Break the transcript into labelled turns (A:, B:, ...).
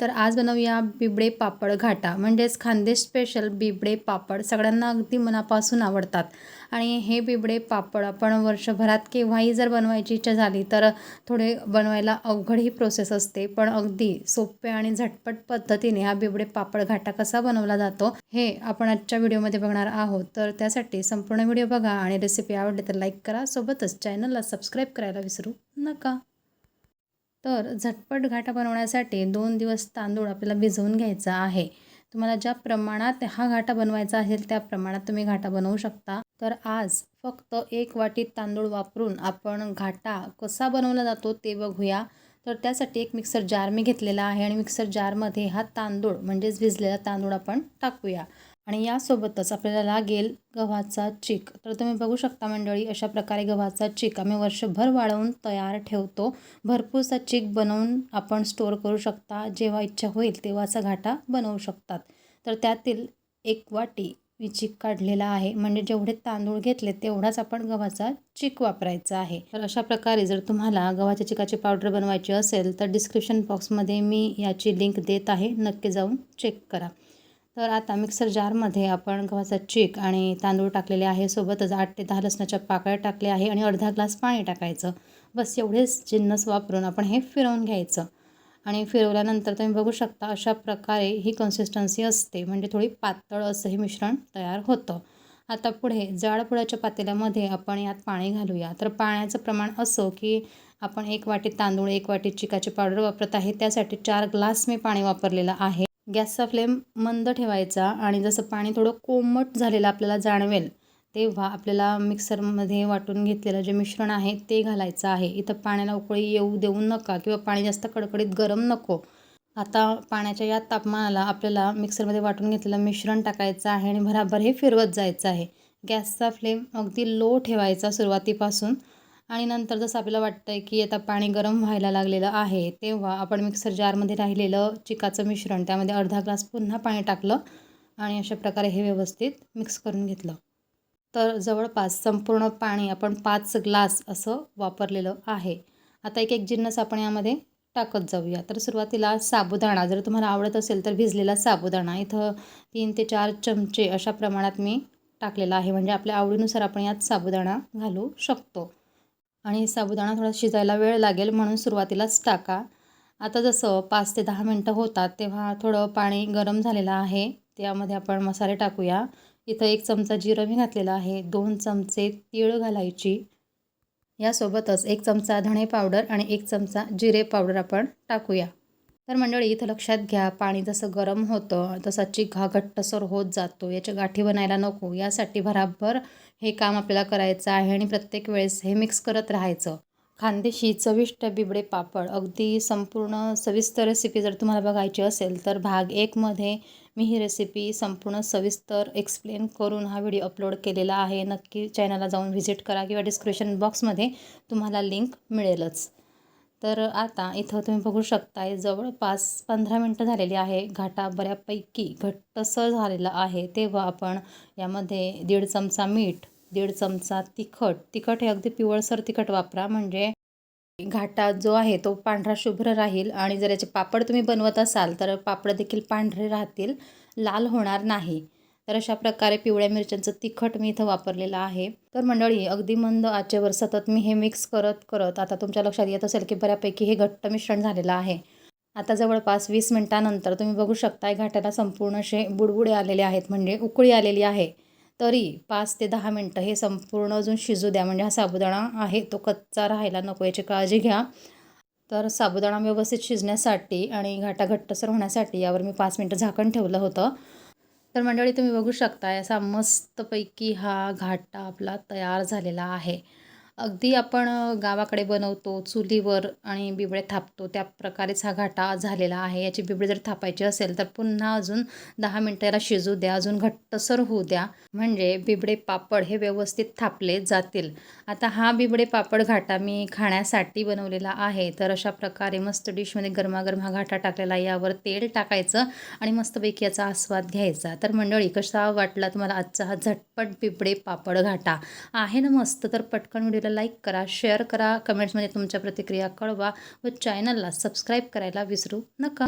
A: तर आज बनवूया बिबडे पापड घाटा म्हणजेच खानदेश स्पेशल बिबडे पापड सगळ्यांना अगदी मनापासून आवडतात. आणि हे बिबडे पापड आपण वर्षभरात केव्हाही जर बनवायची इच्छा झाली तर थोडे बनवायला अवघड ही प्रोसेस असते. पण अगदी सोपे आणि झटपट पद्धतीने हा बिबडे पापड घाटा कसा बनवला जातो हे आपण आजच्या व्हिडिओमध्ये बघणार आहोत. तर त्यासाठी संपूर्ण व्हिडिओ बघा आणि रेसिपी आवडली तर लाईक करा. सोबतच चॅनलला सबस्क्राईब करायला विसरू नका. तर झटपट घाटा बनवण्यासाठी दोन दिवस तांदूळ आपल्याला भिजवून घ्यायचा आहे. तुम्हाला ज्या प्रमाणात हा घाटा बनवायचा असेल त्या प्रमाणात तुम्ही घाटा बनवू शकता. तर आज फक्त एक वाटी तांदूळ वापरून आपण घाटा कसा बनवला जातो ते बघूया. तर त्यासाठी एक मिक्सर जार मी घेतलेला आहे आणि मिक्सर जारमध्ये हा तांदूळ म्हणजेच भिजलेला तांदूळ आपण टाकूया. आणि यासोबतच आपल्याला लागेल गव्हाचा चीक. तर तुम्ही बघू शकता मंडळी अशा प्रकारे गव्हाचा चीक आम्ही वर्षभर वाळवून तयार ठेवतो. भरपूरसा चीक बनवून आपण स्टोअर करू शकता. जेव्हा इच्छा होईल तेव्हाचा घाटा बनवू शकतात. तर त्यातील एक वाटी मी चीक काढलेला आहे. म्हणजे जेवढे तांदूळ घेतले तेवढाच आपण गव्हाचा चीक वापरायचा आहे. तर अशा प्रकारे जर तुम्हाला गव्हाच्या चिकाची पावडर बनवायची असेल तर डिस्क्रिप्शन बॉक्समध्ये मी याची लिंक देत आहे. नक्की जाऊन चेक करा. तर आता मिक्सर जारमध्ये आपण गव्हाचा चीक आणि तांदूळ टाकलेले आहे. सोबतच आठ ते दहा लसणाच्या पाकळ्या टाकल्या आहे आणि अर्धा ग्लास पाणी टाकायचं. बस एवढेच जिन्नस वापरून आपण हे फिरवून घ्यायचं. आणि फिरवल्यानंतर तुम्ही बघू शकता अशा प्रकारे ही कन्सिस्टन्सी असते. म्हणजे थोडी पातळ असं हे मिश्रण तयार होतं. आता पुढे जाडपुळाच्या पातेल्यामध्ये आपण यात पाणी घालूया. तर पाण्याचं प्रमाण असं की आपण एक वाटी तांदूळ एक वाटी चिकाची पावडर वापरत आहे त्यासाठी चार ग्लास मी पाणी वापरलेलं आहे. गॅसचा फ्लेम मंद ठेवायचा आणि जसं पाणी थोडं कोमट झालेलं आपल्याला जाणवेल तेव्हा आपल्याला मिक्सरमध्ये वाटून घेतलेलं जे मिश्रण आहे ते घालायचं आहे. इथं पाण्याला उकळी येऊ देऊ नका किंवा पाणी जास्त कडकडीत गरम नको. आता पाण्याच्या या तापमानाला आपल्याला मिक्सरमध्ये वाटून घेतलेलं मिश्रण टाकायचं आहे आणि भराभर हे फिरवत जायचं आहे. गॅसचा फ्लेम अगदी लो ठेवायचा सुरुवातीपासून आणि नंतर जसं आपल्याला वाटतं आहे की आता पाणी गरम व्हायला लागलेलं आहे तेव्हा आपण मिक्सर जारमध्ये राहिलेलं चिकाचं मिश्रण त्यामध्ये अर्धा ग्लास पुन्हा पाणी टाकलं आणि अशा प्रकारे हे व्यवस्थित मिक्स करून घेतलं. तर जवळपास संपूर्ण पाणी आपण पाच ग्लास असं वापरलेलं आहे. आता एक एक जिन्नस आपण यामध्ये टाकत जाऊया. तर सुरुवातीला साबुदाणा जर तुम्हाला आवडत असेल तर भिजलेला साबुदाणा. इथं तीन ते चार चमचे अशा प्रमाणात मी टाकलेला आहे. म्हणजे आपल्या आवडीनुसार आपण यात साबुदाणा घालू शकतो. आणि साबुदाणा थोडा शिजायला वेळ लागेल म्हणून सुरुवातीलाच टाका. आता जसं पाच ते दहा मिनटं होतात तेव्हा थोडं पाणी गरम झालेलं आहे. त्यामध्ये आपण मसाले टाकूया. इथं एक चमचा जिरं मी घातलेला आहे. दोन चमचे तीळ घालायची. यासोबतच एक चमचा धणे पावडर आणि एक चमचा जिरे पावडर आपण टाकूया. तर मंडळी इथं लक्षात घ्या पाणी जसं गरम होतं तसा घा घट्टसर होत जातो. याच्या गाठी बनायला नको. यासाठी भराभर हे काम आपल्याला करायचं आहे आणि प्रत्येक वेळेस हे मिक्स करत राहायचं. खानदेशी चविष्ट बिबडे पापड. अगदी संपूर्ण सविस्तर रेसिपी जर तुम्हाला बघायची असेल तर भाग एकमध्ये मी ही रेसिपी संपूर्ण सविस्तर एक्सप्लेन करून हा व्हिडिओ अपलोड केलेला आहे. नक्की चॅनलला जाऊन व्हिजिट करा किंवा डिस्क्रिप्शन बॉक्समध्ये तुम्हाला लिंक मिळेलच. तर आता इथं तुम्ही बघू शकताय जवळपास पंधरा मिनटं झालेली आहे. घाटा बऱ्यापैकी घट्टसर झालेला आहे. तेव्हा आपण यामध्ये दीड चमचा मीठ दीड चमचा तिखट तिखट हे अगदी पिवळसर तिखट वापरा. म्हणजे घाटा जो आहे तो पांढरा शुभ्र राहील आणि जर याचे पापड तुम्ही बनवत असाल तर पापड देखील पांढरे राहतील लाल होणार नाही. तर अशा प्रकारे पिवळ्या मिरच्यांचं तिखट मी इथं वापरलेलं आहे. तर मंडळी अगदी मंद आचेवर सतत मी हे मिक्स करत करत आता तुमच्या लक्षात येत असेल की बऱ्यापैकी हे घट्ट मिश्रण झालेलं आहे. आता जवळपास वीस मिनटानंतर तुम्ही बघू शकता घाट्याला संपूर्ण असे बुडबुडे आलेले आहेत म्हणजे उकळी आलेली आहे. तरी पाच ते दहा मिनटं हे संपूर्ण अजून शिजू द्या. म्हणजे हा साबुदाणा आहे तो कच्चा राहायला नको याची काळजी घ्या. तर साबुदाणा व्यवस्थित शिजण्यासाठी आणि घाटा घट्टसर होण्यासाठी यावर मी पाच मिनटं झाकण ठेवलं होतं. तर मंडळी तुम्ही बघू शकता असा मस्तपैकी हा घाटा आपला तयार झालेला आहे. अगदी आपण गावाकडे बनवतो चुलीवर आणि बिबळे थापतो त्या प्रकारेच हा घाटा झालेला आहे. याची बिबळे जर थापायची असेल तर पुन्हा अजून दहा मिनटं याला शिजू द्या अजून घट्टसर होऊ द्या. म्हणजे बिबडे पापड हे व्यवस्थित थापले जातील. आता हा बिबडे पापड घाटा मी खाण्यासाठी बनवलेला आहे. तर अशा प्रकारे मस्त डिशमध्ये गरमागरम हा घाटा टाकलेला यावर तेल टाकायचं आणि मस्तपैकी याचा आस्वाद घ्यायचा. तर मंडळी कसा वाटला तुम्हाला आजचा हा झटपट बिबडे पापड घाटा? आहे ना मस्त? तर पटकन व्हिडिओ लाईक करा शेअर करा कमेंट्समध्ये तुमच्या प्रतिक्रिया कळवा व चॅनलला सबस्क्राईब करायला विसरू नका.